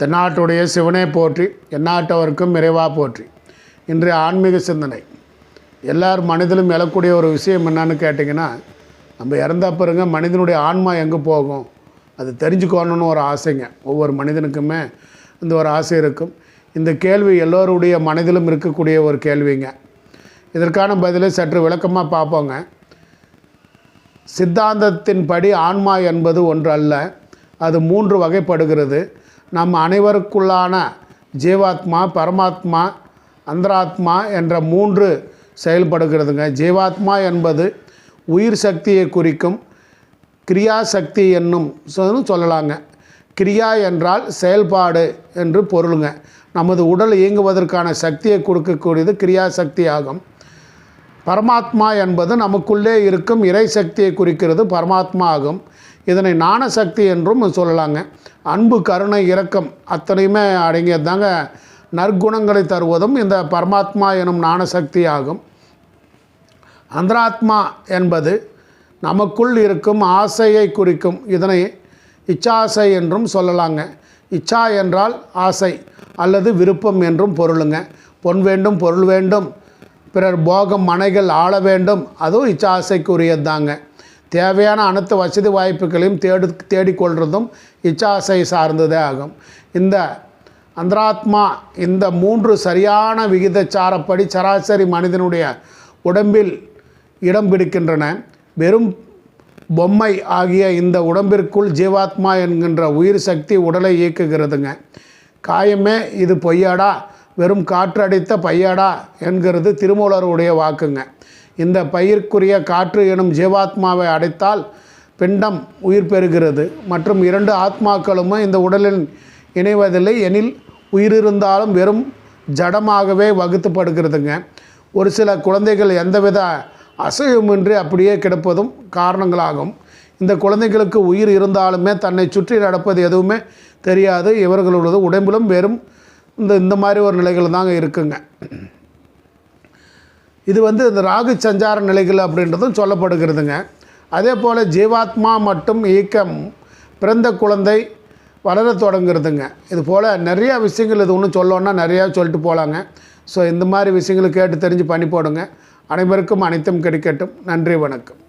தென்னாட்டுடைய சிவனே போற்றி எந்நாட்டவருக்கும் நிறைவா போற்றி. இன்றைய ஆன்மீக சிந்தனை. எல்லார் மனிதனும் எழக்கூடிய ஒரு விஷயம் என்னன்னு கேட்டிங்கன்னா நம்ம இறந்த பிறங்க மனிதனுடைய ஆன்மா எங்கே போகும்? அது தெரிஞ்சுக்கணுன்னு ஒரு ஆசைங்க. ஒவ்வொரு மனிதனுக்குமே இந்த ஒரு ஆசை இருக்கும். இந்த கேள்வி எல்லோருடைய மனதிலும் இருக்கக்கூடிய ஒரு கேள்விங்க. இதற்கான பதிலை சற்று விளக்கமாக பார்ப்போங்க. சித்தாந்தத்தின்படி ஆன்மா என்பது ஒன்று அல்ல அது மூன்று வகைப்படுகிறது. நம் அனைவருக்குள்ளான ஜீவாத்மா பரமாத்மா அந்தராத்மா என்ற மூன்று செயல்படுகிறதுங்க. ஜீவாத்மா என்பது உயிர் சக்தியை குறிக்கும் கிரியா சக்தி என்னும் சொல்லலாங்க. கிரியா என்றால் செயல்பாடு என்று பொருளுங்க. நமது உடல் இயங்குவதற்கான சக்தியை கொடுக்கக்கூடியது கிரியா சக்தி ஆகும். பரமாத்மா என்பது நமக்குள்ளே இருக்கும் இறை சக்தியை குறிக்கிறது பரமாத்மா ஆகும். இதனை ஞான சக்தி என்றும் சொல்லலாங்க. அன்பு கருணை இரக்கம் அத்தனையுமே அடங்கியது தாங்க நற்குணங்களை தருவதும் இந்த பரமாத்மா எனும் ஞானசக்தி ஆகும் அந்தராத்மா என்பது நமக்குள் இருக்கும் ஆசையை குறிக்கும். இதனை இச்சாசை என்றும் சொல்லலாங்க. இச்சா என்றால் ஆசை அல்லது விருப்பம் என்றும் பொருளுங்க. பொன் வேண்டும் பொருள் வேண்டும். பிறர் போகம் மனைகள் ஆள வேண்டும். அதுவும் இச்சாசைக்குரியது தாங்க தேவையான அனைத்து வசதி வாய்ப்புகளையும் தேடு தேடிக்கொள்வதும் இச்சாசை சார்ந்ததே ஆகும். இந்த அந்தராத்மா இந்த மூன்று சரியான விகிதச்சாரப்படி சராசரி மனிதனுடைய உடம்பில் இடம் பிடிக்கின்றன. வெறும் பொம்மை ஆகிய இந்த உடம்பிற்குள் ஜீவாத்மா என்கின்ற உயிர் சக்தி உடலை இயக்குகிறதுங்க. காயமே இது பொய்யாடா வெறும் காற்றடித்த பையாடா என்கிறது திருமூலருடைய வாக்குங்க. இந்த பயிர்க்குரிய காற்று எனும் ஜீவாத்மாவை அடைத்தால் பிண்டம் உயிர் பெறுகிறது. மற்றும் இரண்டு ஆத்மாக்களுமே இந்த உடலில் இணைவதில்லை. எனில் உயிர் இருந்தாலும் வெறும் ஜடமாகவே வகுத்துப்படுகிறதுங்க. ஒரு சில குழந்தைகள் எந்தவித அசைவுமின்றி அப்படியே கிடப்பதும் காரணங்களாகும். இந்த குழந்தைகளுக்கு உயிர் இருந்தாலுமே தன்னை சுற்றி நடப்பது எதுவுமே தெரியாது. இவர்களுடைய உடம்பிலும் வெறும் இந்த இந்த மாதிரி ஒரு நிலைகள் தாங்க இருக்குங்க. இது வந்து இந்த ராகு சஞ்சார நிலைகள் அப்படின்றதும் சொல்லப்படுகிறதுங்க. அதே போல் ஜீவாத்மா மற்றும் இயக்கம் பிறந்த குழந்தை வளர தொடங்குறதுங்க. இது போல் நிறையா விஷயங்கள் இது ஒன்று சொல்லணும்னா நிறையா சொல்லிட்டு போகலாங்க ஸோ இந்த மாதிரி விஷயங்களை கேட்டு தெரிஞ்சு பண்ணி போடுங்க. அனைவருக்கும் அனைத்தும் கிடைக்கட்டும். நன்றி வணக்கம்.